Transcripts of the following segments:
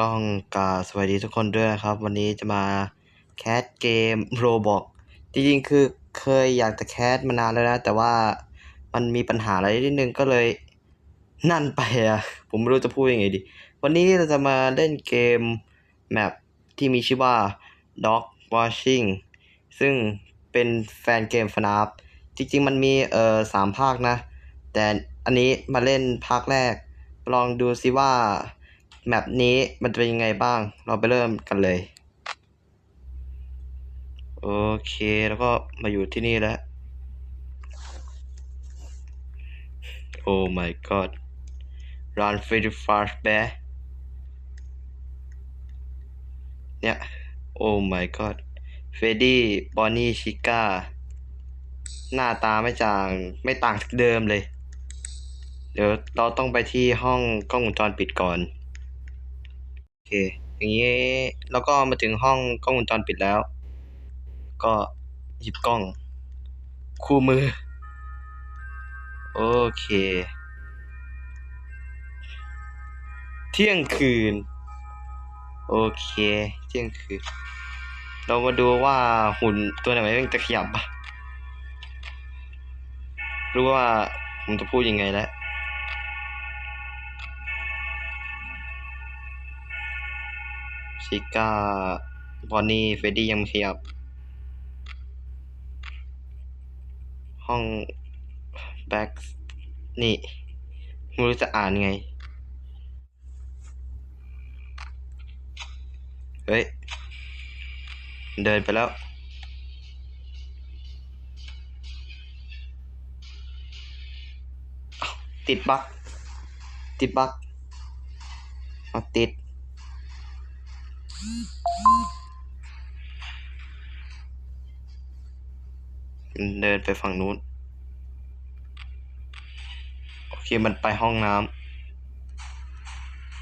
ต้องกาสวัสดีทุกคนด้วยนะครับ วันนี้จะมาแคสเกมโรบอกจริงๆคือเคยอยากจะแคสมานานแล้วนะ แต่ว่ามันมีปัญหาอะไรนิดนึงก็เลยนั่นไปอะผมไม่รู้จะพูดยังไงดี วันนี้เราจะมาเล่นเกมแมปที่มีชื่อว่า Dog Watching ซึ่งเป็นแฟนเกม FNAF จริงๆ มันมีเอ่อสามภาคนะ แต่อันนี้มาเล่นภาคแรก ลองดูซิว่า แมปนี้มันจะเป็นยังไงบ้าง เราไปเริ่มกันเลย โอเคแล้วก็มาอยู่ที่นี่แล้ว โอ้ my god run very fast bear เนี่ย โอ้ my god เฟดดี้บอนนี่ชิก้า หน้าตาไม่จางไม่ต่างจากเดิมเลย เดี๋ยวเราต้องไปที่ห้องกล้องวงจรปิดก่อน เคอย่างนี้เราก็มาถึงห้องกล้องวงจรปิดแล้ว ก็หยิบกล้อง คู่มือ โอเค เที่ยงคืน โอเค เที่ยงคืน เรามาดูว่าหุ่นตัวไหนมันจะขยับอะรู้ว่าผมจะพูดยังไงแล้ว ชิก้าบอนนี่เฟดดี้ยังไม่ขยับ ห้องแบ็กนี่ไม่รู้จะอ่านไง เฮ้ย เดินไปแล้วติดบักติดบักอาติด เดินไปฝั่งนู้น โอเค มันไปห้องน้ำ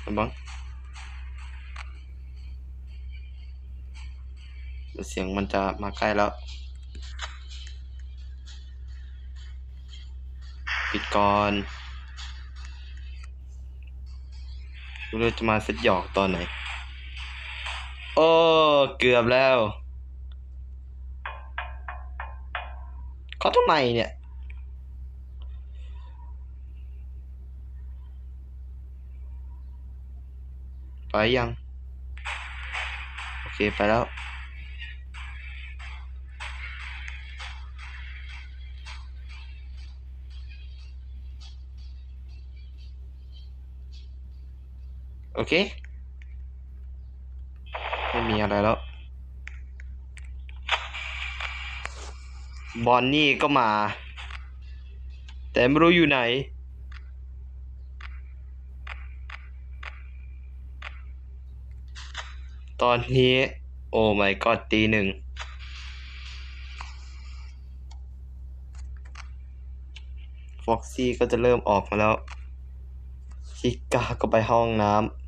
นะบ้างเดี๋ยวเสียงมันจะมาใกล้แล้ว ปิดก่อนรู้จะมาเซตหยอกตอนไหน อ้ เกือบแล้วเขาทำไมเนี่ย ไปยัง โอเค ไปแล้วโอเค มีอะไรแล้ว บอนนี่ก็มา แต่ไม่รู้อยู่ไหน ตอนนี้ โอ้ my god ตีหนึ่งฟ็อกซี่ก็จะเริ่มออกมาแล้ว ชิก้าก็ไปห้องน้ำ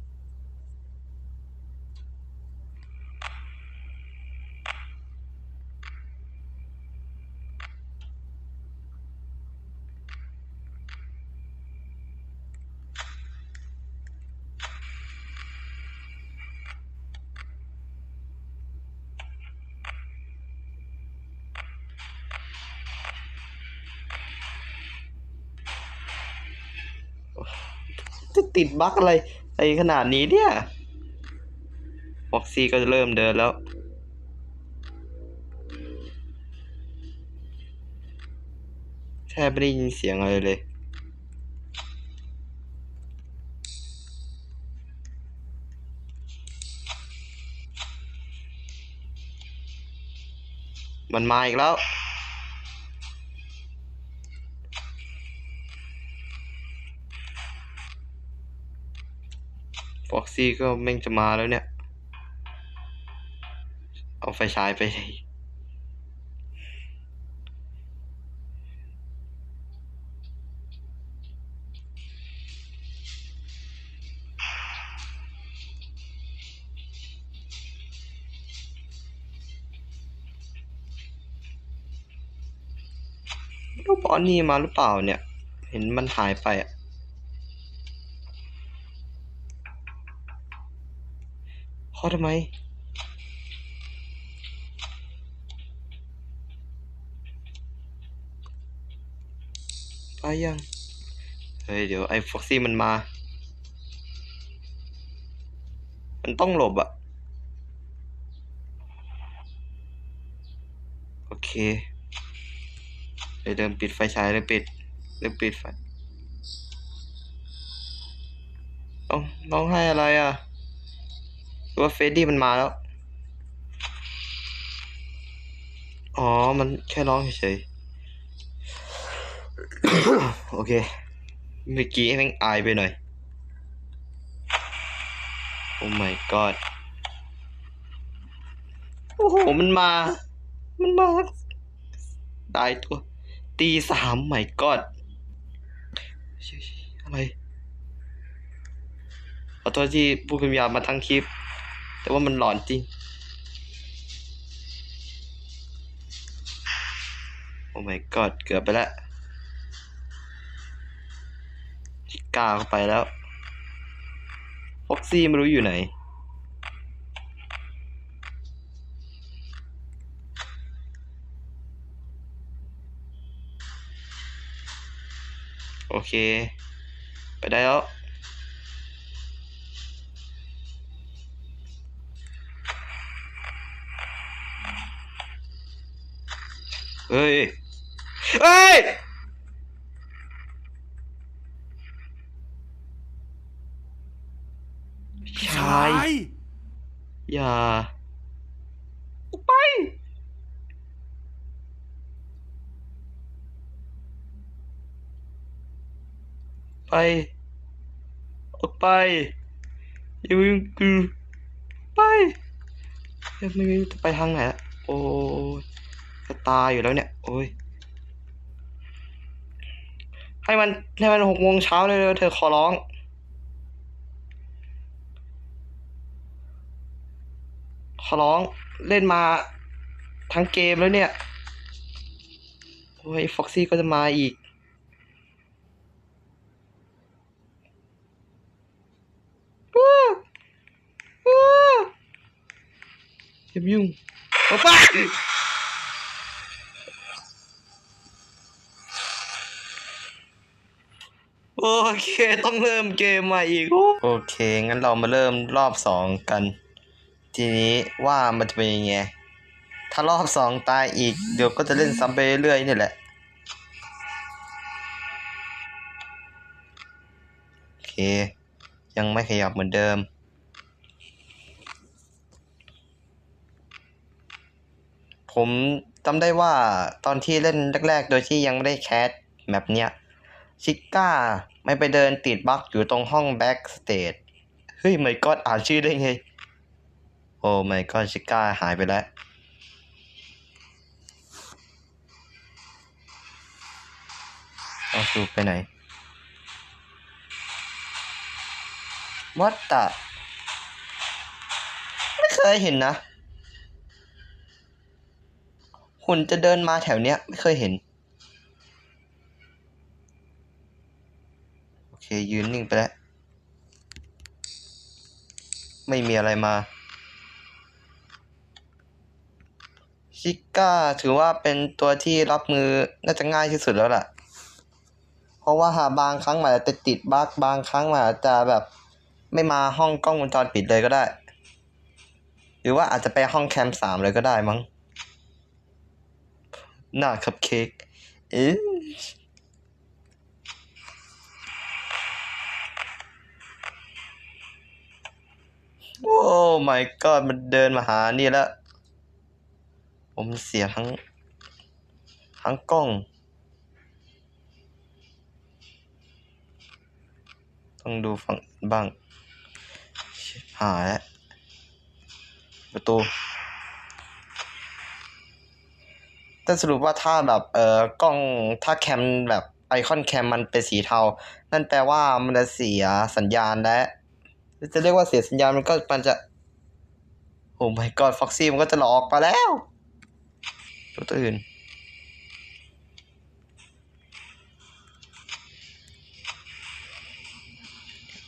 ติดบั๊กอะไรไอ้ขนาดนี้เนี่ยฟ็อกซี่ก็จะเริ่มเดินแล้ว แทบไม่ได้ยินเสียงอะไรเลยมันมาอีกแล้ว ฟ็อกซี่ก็แม่งจะมาแล้วเนี่ย เอาไฟฉายไปลยลูกบอลนี่มาหรือเปล่าเนี่ย เห็นมันหายไปอะาทำไม ไปยัง เฮ้ย เดี๋ยวไอ้ฟ็อกซี่มันมา มันต้องหลบอะโอเคเดี๋ยวเดิมปิดไฟฉายเดิมปิดเดิมปิดไฟร้องร้องไห้อะไรอะ ว่าเฟรดดี้มันมาแล้ว อ๋อ มันแค่ร้องเฉยๆโอเค เมื่อกี้แม่งอายไปหน่อย โอ้ my god โอ้โห มันมา มันมาตายตัว ตีสาม my god เชี่ยๆอะไรขอโทษที่พูดคำหยาบมาทั้งคลิป แต่ว่ามันหลอนจริง โอ้ my god เกือบไปแล้วกาเข้าไปแล้วฟ็อกซี่ไม่รู้อยู่ไหน โอเค ไปได้แล้ว เฮ้ยเฮ้ย ชาย อย่าไป ไป ออกไป อย่าวิ่งกูไปยังไม่รู้จะไปทางไหนละโอ้ย จะตายอยู่แล้วเนี่ย โอ้ย ให้มันให้มันหกโมงเช้าเลยเธอขอร้อง ขอร้องเล่นมาทั้งเกมแล้วเนี่ย โอ้ยฟ็อกซี่ก็จะมาอีกว้าวว้าวอย่ามยุ่งออกไโอเคต้องเริ่มเกมใหม่อีก โอเค งั้นเรามาเริ่มรอบสองกัน ทีนี้ว่ามันจะเป็นยังไง ถ้ารอบสองตายอีก เดี๋ยวก็จะเล่นซ้ำไปเรื่อยๆนี่แหละ โอเค ยังไม่ขยับเหมือนเดิม ผมจำได้ว่าตอนที่เล่นแรก ๆ โดยที่ยังไม่ได้แคสแบบเนี้ย ชิก้าไม่ไปเดินติดบั๊กอยู่ตรงห้องแบ็กสเตจเฮ้ยไม่ก็อ่านชื่อได้ไง โอ้ไม่ก็ชิก้าหายไปแล้วเอาสูไปไหน What the ไม่เคยเห็นนะหุ่นจะเดินมาแถวเนี้ย ไม่เคยเห็น โอเค ยืนนิ่งไปแล้ว ไม่มีอะไรมา ชิก้าถือว่าเป็นตัวที่รับมือน่าจะง่ายที่สุดแล้วล่ะ เพราะว่าหาบางครั้งมันอาจจะติดบั๊กบางครั้งมันอาจจะแบบไม่มาห้องกล้องวงจรปิดเลยก็ได้ หรือว่าอาจจะไปห้องแคมสามเลยก็ได้มั้งหน้าคัพเค้กเอ๊ะ โอ้ my god มันเดินมาหานี่แล้ว ผมเสียทั้ง ทั้งกล้อง ต้องดูฝั่งบ้าง หายแล้วประตู แต่สรุปว่าถ้าแบบ เอ่อ กล้อง ถ้าแคมแบบไอคอนแคมมันเป็นสีเทา นั่นแปลว่ามันจะเสียสัญญาณและ จะเรียกว่าเสียสัญญาณมันก็มันจะ โอ้ my god ฟ็อกซี่มันก็จะหลอกมาแล้วตัวอื่น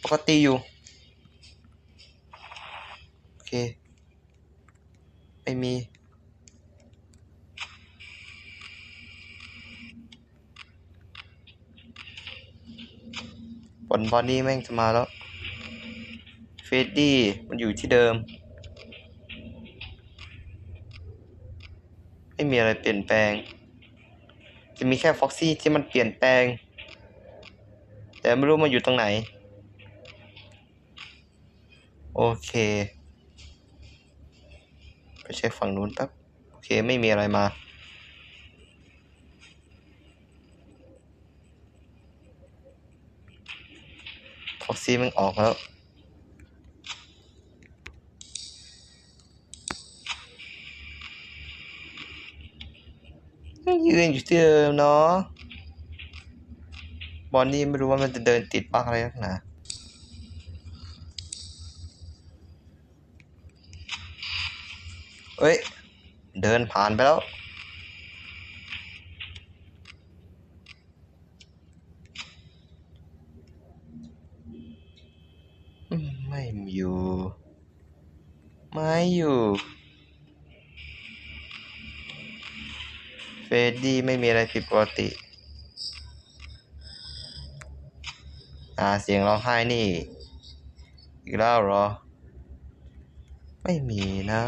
ปกติอยู่ โอเค ไม่มี บอลบอดี้แม่งจะมาแล้ว เฟดดี้มันอยู่ที่เดิม ไม่มีอะไรเปลี่ยนแปลง จะมีแค่ฟ็อกซี่ที่มันเปลี่ยนแปลง แต่ไม่รู้มันอยู่ตรงไหน โอเค ไปเช็คฝั่งนู้นแป๊บ โอเค ไม่มีอะไรมาฟ็อกซี่มันออกแล้ว ยืนอยู่ที่เดิมเนาะบอลนี่ไม่รู้ว่ามันจะเดินติดบ้างอะไรนักหนาเอ้ย เดินผ่านไปแล้ว อืมไม่อยู่ ไม่อยู่ เฟร ดดี้ไม่มีอะไรผิดปกติ อ่าเสียงร้องไห้นี่ อีกแล้วเหรอ ไม่มีนะ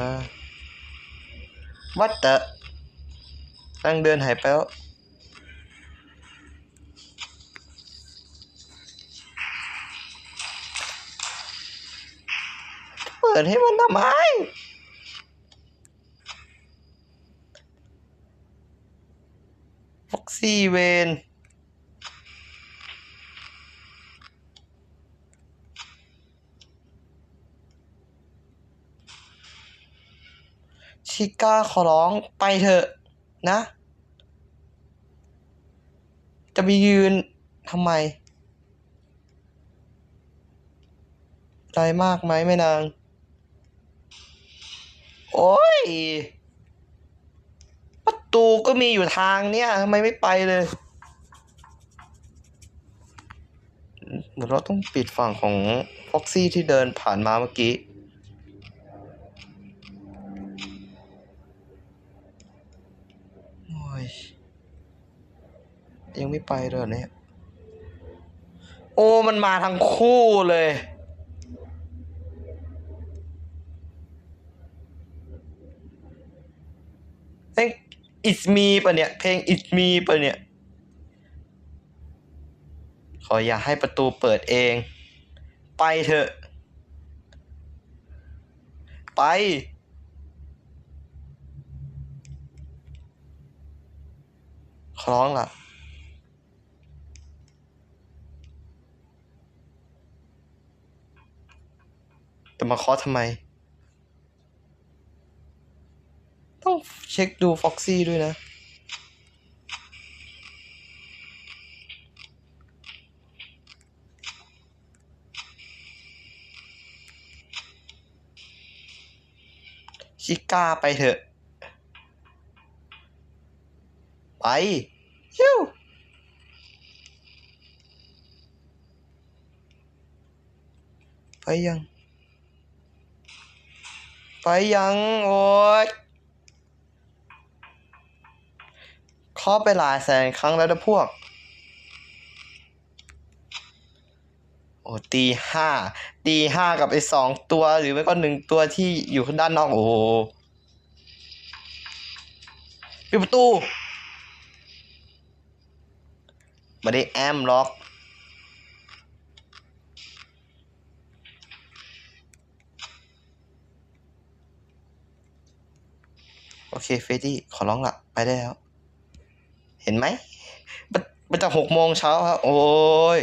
วัดเตะตั้งเดินหายไปแล้วเปิดให้มันทำไม ฟ็อก ซี่เวนชิก้าขอร้องไปเถอะนะ จะไปยืนทำไม ใจมากไหมแม่นาง โอ้ย ตูก็มีอยู่ทางเนี้ยทำไมไม่ไปเลยเหมือนเราต้องปิดฝั่งของฟ็อกซี่ที่เดินผ่านมาเมื่อกี้ โอ้ย ยังไม่ไปเลยเนี่ย โอ้ มันมาทั้งคู่เลยเพลง It's Me ปะเนี่ย เพลง It's Me ปะเนี่ย ขออย่าให้ประตูเปิดเอง ไปเถอะ ไปขอร้องล่ะแต่มาเคาะทำไม ต้อง เช็คดูฟ็อกซี่ด้วยนะ ชิก้าไปเถอะ ไปฮิวไปยัง ไปยัง โอ๊ย เคาะไปหลายแสนครั้งแล้วนะพวก โอ้ตีห้าตีห้ากับไอ้สองตัวหรือไม่ก็หนึ่งตัวที่อยู่ข้างด้านนอก โอ้ปิดประตูไม่ได้แอมล็อกโอเคเฟดดี้ขอร้องละไปได้แล้ว เห็นไหมมันมันจะหกโมงเช้าครับ โอ้ย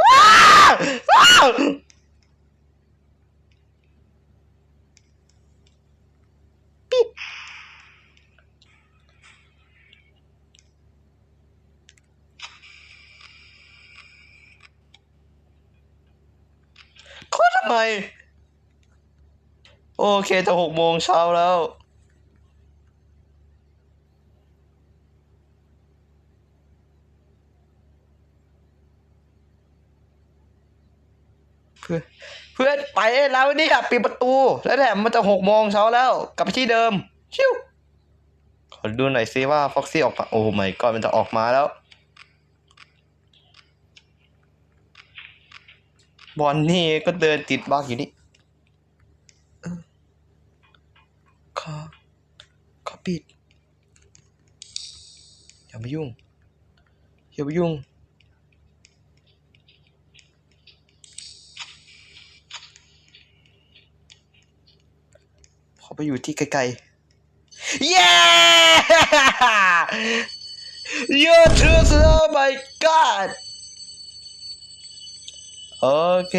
อ้าวอ้าวปิดโคตรทำไม โอเคจะหกโมงเช้าแล้ว เพื่อนเพื่อนไปแล้วเนี่ยปิดประตู แล้วแถมมันจะหกโมงเช้าแล้ว กลับไปที่เดิม ชิวขอดูหน่อยซิว่าฟ็อกซี่ออกมาโอ้ไม่ก่อนมันจะออกมาแล้ว บอลนี่ก็เดินติดบักอยู่นี่ขอขอปิด อย่ามายุ่ง อย่ามายุ่ง ขอ ไปอยู่ที่ไกลๆเย้ You too oh my god โอเค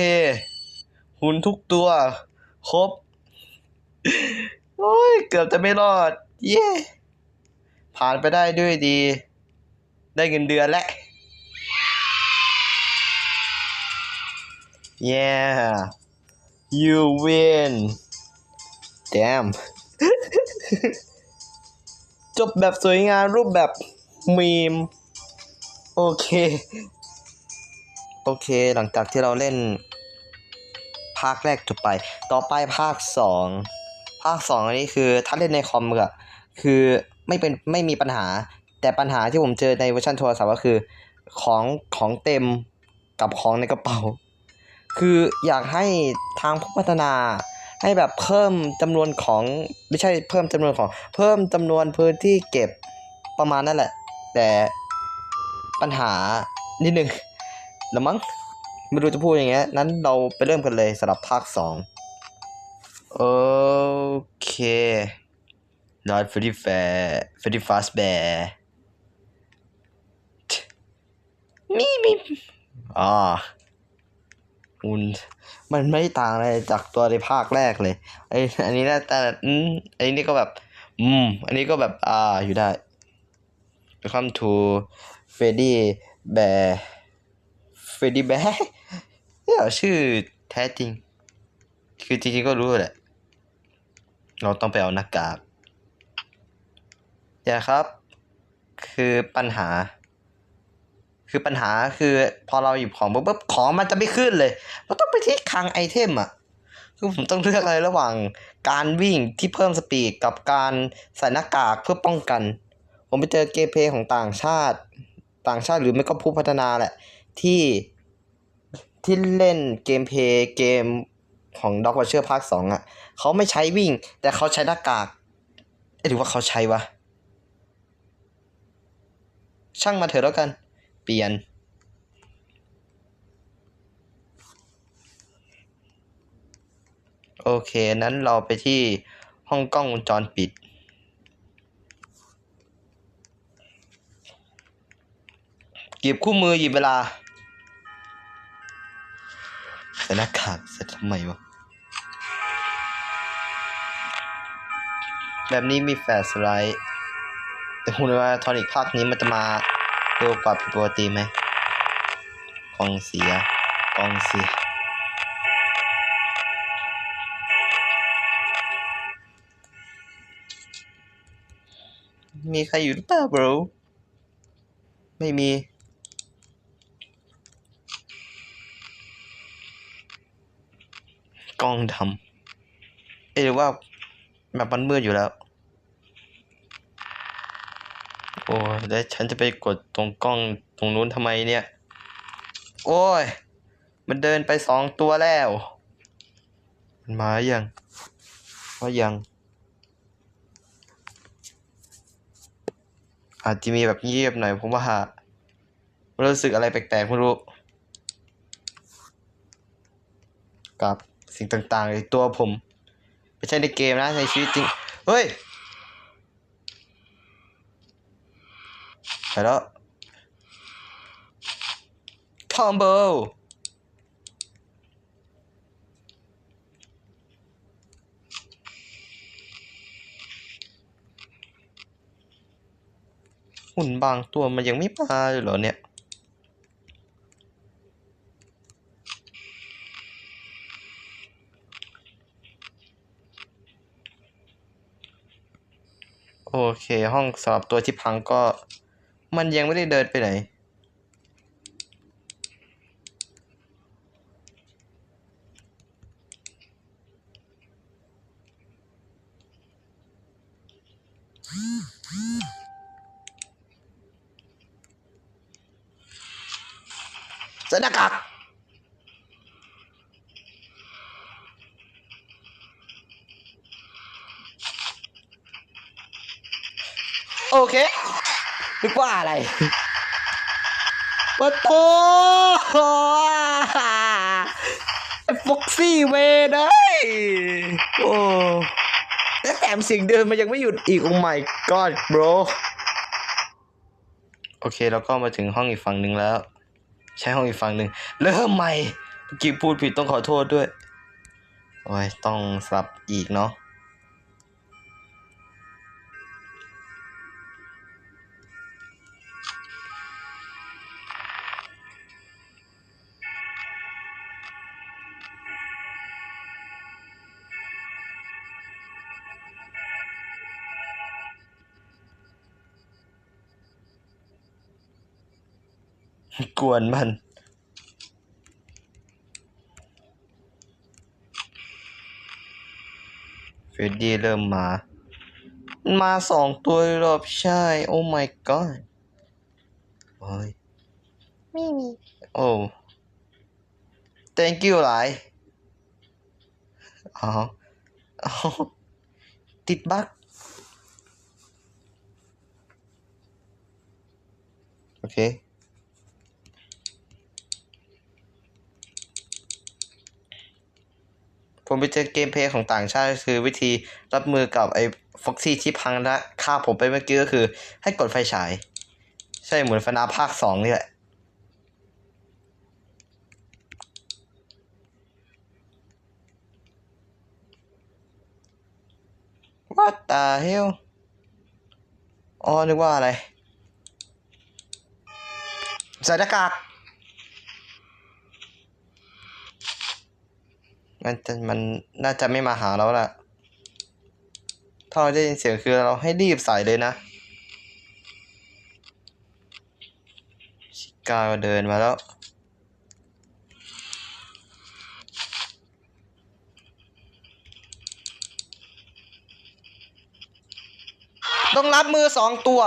หุ่นทุกตัว ครบ โอ้ย เกือบจะไม่รอด เย้ผ่านไปได้ด้วยดี ได้เงินเดือนแล้ว Yeah you win damn จบแบบสวยงามรูปแบบมีม โอเค โอเคหลังจากที่เราเล่น ภาคแรกจบไป ต่อไปภาคสองภาคสองอันนี้คือถ้าเล่นในคอมอะคือไม่เป็นไม่มีปัญหา แต่ปัญหาที่ผมเจอในเวอร์ชันโทรศัพท์ก็คือ ของของเต็มกับของในกระเป๋า คืออยากให้ทางผู้พัฒนา ให้แบบเพิ่มจำนวนของไม่ใช่เพิ่มจำนวนของ เพิ่มจำนวนพื้นที่เก็บประมาณนั่นแหละ แต่ปัญหานิดนึงล้วมั้งไม่รู้จะพูดยังไงนั้นเราไปเริ่มกันเลยสำหรับภาคสองโอเค not very fair very fast bear มีมีอ่า อุ่นมันไม่ต่างอะไรจากตัวในภาคแรกเลยไออันนี้นะแต่อืมอันนี้ก็แบบ อืม อันนี้ก็แบบอ่าอยู่ได้ Welcome to Freddy Bear Freddy Bear เนี่ยชื่อแท้จริง คือจริงๆก็รู้แหละ เราต้องไปเอาหน้ากากอย่าครับ คือปัญหา คือปัญหาคือพอเราหยิบของปุ๊บของมันจะไม่ขึ้นเลยเราต้องไปที่คลังไอเทมอะคือผมต้องเลือกอะไรระหว่างการวิ่งที่เพิ่มสปีดกับการใส่หน้ากากเพื่อป้องกัน ผมไปเจอเกมเพย์ของต่างชาติ ต่างชาติหรือไม่ก็ผู้พัฒนาแหละ ที่ที่เล่นเกมเพย์เกมของด็อกวอเชอร์ภาคสองอะเขาไม่ใช้วิ่ง แต่เขาใช้หน้ากากหรือว่าเขาใช้วะช่างมาเถอะแล้วกัน เปลี่ยน โอเค นั้นเราไปที่ห้องกล้องวงจรปิด หยิบคู่มือหยิบเวลาใส่หน้ากากเสร็จทำไมวะ แบบนี้มีแฟลชไลท์แต่คุณว่าทอนิกภาคนี้มันจะมา เร็วกว่าผิดปกติไหมกองเสียกองเสียมีใครอยู่หรือเปล่า bro ไม่มี กล้องดำเอ๊ะหรือว่าแบบมันมืดอยู่แล้ว โอ้ยแล้วฉันจะไปกดตรงกล้องตรงนู้นทำไมเนี่ย โอ้ย มันเดินไปสองตัวแล้ว มันมายังว่ายัง อาจจะมีแบบเงียบหน่อยผมว่ารู้สึกอะไรแปลกๆไม่รู้ กับสิ่งต่างๆในตัวผม ไม่ใช่ในเกมนะในชีวิตจริง เฮ้ย ไปแล้วคอมโบหุ่นบางตัวมันยังไม่มาเลยเหรอเนี่ยโอเค ห้องสำหรับตัวที่พังก็ มันยังไม่ได้เดินไปไหน เสนากากโอเค นึกว่าอะไรปะโตไอ้ฟ็อกซี่เวย์ได้โอ้และแถมสียงเดินมันยังไม่หยุดอีก โอ้ my god bro โอเคแล้วก็มาถึงห้องอีกฝั่งหนึ่งแล้ว ใช้ห้องอีกฝั่งหนึ่งเริ่มใหม่เมื่อกี้พูดผิดต้องขอโทษด้วย โอ้ย ต้องสลับอีกเนาะ กวนมัน เฟรดดี้เริ่มมา มาสองตัวเลยเหรอบใช่ โอ้ my god โอ้ยไม่มี โอ้ thank you หลายอ๋ออ๋อติดบั๊กโอเค ผมไปเจอเกมเพลย์ของต่างชาติคือวิธีรับมือกับไอ้ฟ็อกซี่ที่พังและฆ่าผมไปเมื่อกี้ก็คือ ให้กดไฟฉาย ใช่เหมือนฟนาภาคสองนี่แหละ What the hell อ๋อนึกว่าอะไรใส่หน้ากาก มันจะมันน่าจะไม่มาหาเราละถ้าเราได้ยินเสียงคือเราให้รีบใส่เลยนะ ชิก้าเดินมาแล้วต้องรับมือสองตัว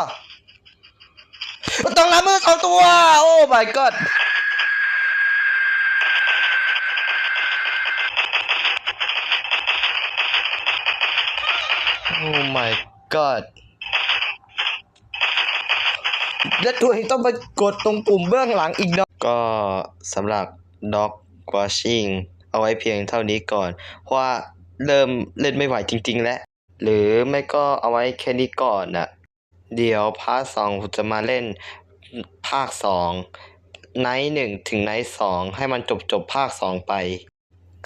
ต้องรับมือสองตัว โอ้ my god โอ้ my god และตัวเองต้องไปกดตรงปุ่มเบื้องหลังอีกเนาะก็สำหรับ dog watching เอาไว้เพียงเท่านี้ก่อน เพราะว่าเริ่มเล่นไม่ไหวจริง ๆ แล้ว หรือไม่ก็เอาไว้แค่นี้ก่อนน่ะเดี๋ยวพาร์ทสองผมจะมาเล่นภาคสองไนท์หนึ่งถึงไนท์สองให้มันจบจบภาคสองไป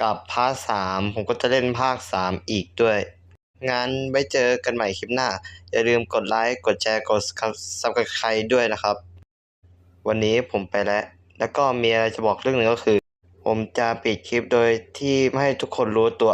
กับพาร์ทสามผมก็จะเล่นภาคสามอีกด้วย งั้นไว้เจอกันใหม่คลิปหน้า อย่าลืมกดไลค์ กดแชร์ กดสับกันใครด้วยนะครับ วันนี้ผมไปแล้ว แล้วก็มีอะไรจะบอกเรื่องหนึ่งก็คือ ผมจะปิดคลิปโดยที่ไม่ให้ทุกคนรู้ตัว